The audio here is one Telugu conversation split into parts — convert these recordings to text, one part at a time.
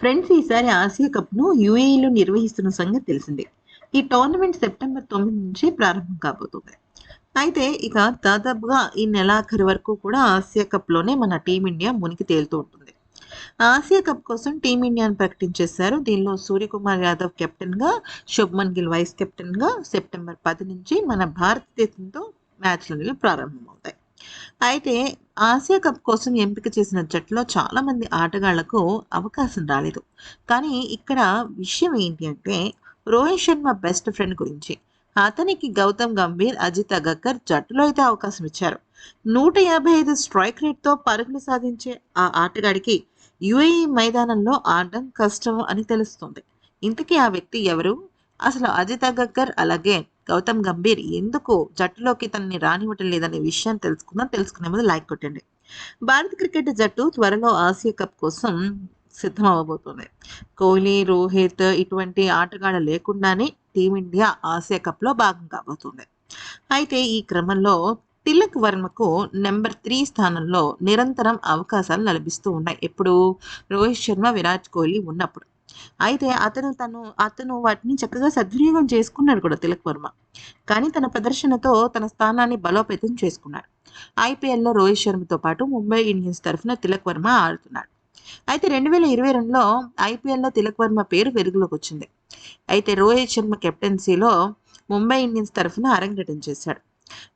ఫ్రెండ్స్ ఈసారి ఆసియా కప్ను యుఏఈలో నిర్వహిస్తున్న సంగతి తెలిసిందే. ఈ టోర్నమెంట్ సెప్టెంబర్ తొమ్మిది నుంచి ప్రారంభం కాబోతుంది. అయితే ఇక దాదాపుగా ఈ నెలాఖరు వరకు కూడా ఆసియా కప్లోనే మన టీమిండియా మునిగి తేలుతూ ఉంటుంది. ఆసియా కప్ కోసం టీమిండియాను ప్రకటించేశారు. దీనిలో సూర్యకుమార్ యాదవ్ కెప్టెన్గా శుభ్మన్ గిల్ వైస్ కెప్టెన్గా సెప్టెంబర్ పది నుంచి మన భారతదేశంతో మ్యాచ్లు అనేవి ప్రారంభమవుతాయి. అయితే ఆసియా కప్ కోసం ఎంపిక చేసిన జట్టులో చాలామంది ఆటగాళ్ళకు అవకాశం రాలేదు. కానీ ఇక్కడ విషయం ఏంటి అంటే రోహిత్ శర్మ బెస్ట్ ఫ్రెండ్ గురించి. అతనికి గౌతమ్ గంభీర్ అజిత్ అగక్కర్ జట్టులో అయితే అవకాశం ఇచ్చారు. నూట యాభై ఐదు స్ట్రైక్ రేట్తో పరుగులు సాధించే ఆ ఆటగాడికి యుఏఈ మైదానంలో ఆడడం కష్టం అని తెలుస్తుంది. ఇంతకీ ఆ వ్యక్తి ఎవరు? అసలు అజిత్ అగక్కర్ అలాగే గౌతమ్ గంభీర్ ఎందుకు జట్టులోకి తనని రానివ్వటం లేదనే విషయాన్ని తెలుసుకుందాం. తెలుసుకునే ముందు లైక్ కొట్టండి. భారత క్రికెట్ జట్టు త్వరలో ఆసియా కప్ కోసం సిద్ధం అవ్వబోతుంది కోహ్లీ రోహిత్ ఇటువంటి ఆటగాళ్ళు లేకుండానే టీమిండియా ఆసియా కప్లో భాగం కాబోతుంది. అయితే ఈ క్రమంలో తిలక్ వర్మకు నెంబర్ త్రీ స్థానంలో నిరంతరం అవకాశాలు లభిస్తూ ఉన్నాయి. ఎప్పుడు? రోహిత్ శర్మ విరాట్ కోహ్లీ ఉన్నప్పుడు. అయితే అతను తను అతను వాటిని చక్కగా సద్వినియోగం చేసుకున్నాడు కూడా తిలక్ వర్మ. కానీ తన ప్రదర్శనతో తన స్థానాన్ని బలోపేతం చేసుకున్నాడు. ఐపీఎల్లో రోహిత్ శర్మతో పాటు ముంబై ఇండియన్స్ తరఫున తిలక్ వర్మ ఆడుతున్నాడు. అయితే రెండు వేల ఇరవై రెండులో ఐపీఎల్లో తిలక్ వర్మ పేరు వెలుగులోకి వచ్చింది. అయితే రోహిత్ శర్మ కెప్టెన్సీలో ముంబై ఇండియన్స్ తరఫున అరంగేటం చేశాడు.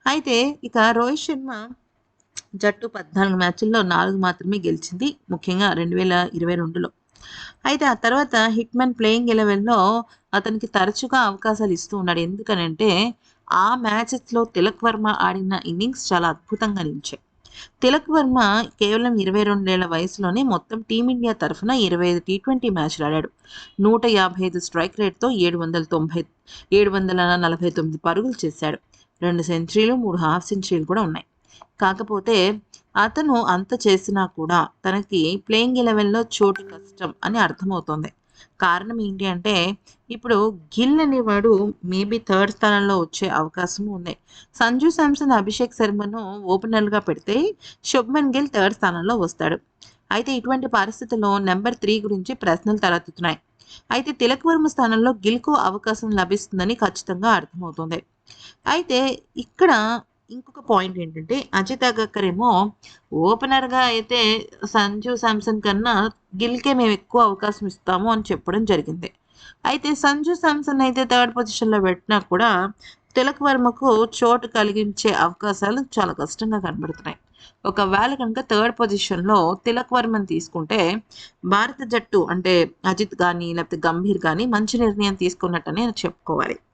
అయితే ఇక రోహిత్ శర్మ జట్టు పద్నాలుగు మ్యాచ్ల్లో నాలుగు మాత్రమే గెలిచింది. ముఖ్యంగా రెండు వేల ఇరవై రెండులో. అయితే ఆ తర్వాత హిట్మెన్ ప్లేయింగ్ ఎలెవెన్లో అతనికి తరచుగా అవకాశాలు ఇస్తూ ఉన్నాడు. ఎందుకనంటే ఆ మ్యాచెస్లో తిలక్ వర్మ ఆడిన ఇన్నింగ్స్ చాలా అద్భుతంగా నిలిచాయి. తిలక్ వర్మ కేవలం ఇరవై రెండేళ్ళ వయసులోనే మొత్తం టీమిండియా తరఫున ఇరవై ఐదు టీ ట్వంటీ మ్యాచ్లు ఆడాడు. నూట యాభై ఐదు స్ట్రైక్ రేట్తో ఏడు వందల తొంభై ఏడు వందల నలభై తొమ్మిది పరుగులు చేశాడు. రెండు సెంచరీలు మూడు హాఫ్ సెంచరీలు కూడా ఉన్నాయి. కాకపోతే అతను అంత చేసినా కూడా తనకి ప్లేయింగ్ ఎలెవెన్లో చోటు కష్టం అని అర్థమవుతుంది. కారణం ఏంటి అంటే ఇప్పుడు గిల్ అనేవాడు మేబీ థర్డ్ స్థానంలో వచ్చే అవకాశం ఉంది. సంజు శాంసన్ అభిషేక్ శర్మను ఓపెనర్గా పెడితే శుభ్మన్ గిల్ థర్డ్ స్థానంలో వస్తాడు. అయితే ఇటువంటి పరిస్థితుల్లో నెంబర్ త్రీ గురించి ప్రశ్నలు తలెత్తుతున్నాయి. అయితే తిలక్ వర్మ స్థానంలో గిల్కు అవకాశం లభిస్తుందని ఖచ్చితంగా అర్థమవుతుంది. అయితే ఇక్కడ ఇంకొక పాయింట్ ఏంటంటే అజిత్ అగక్కర్ ఏమో ఓపెనర్గా అయితే సంజు శాంసన్ కన్నా గిల్కే మేము ఎక్కువ అవకాశం ఇస్తాము అని చెప్పడం జరిగింది. అయితే సంజు శాంసన్ అయితే థర్డ్ పొజిషన్లో పెట్టినా కూడా తిలక్ వర్మకు చోటు కలిగించే అవకాశాలు చాలా కష్టంగా కనబడుతున్నాయి. ఒకవేళ కనుక థర్డ్ పొజిషన్లో తిలక్ వర్మని తీసుకుంటే భారత జట్టు అంటే అజిత్ కానీ లేకపోతే గంభీర్ కానీ మంచి నిర్ణయం తీసుకున్నట్టనే చెప్పుకోవాలి.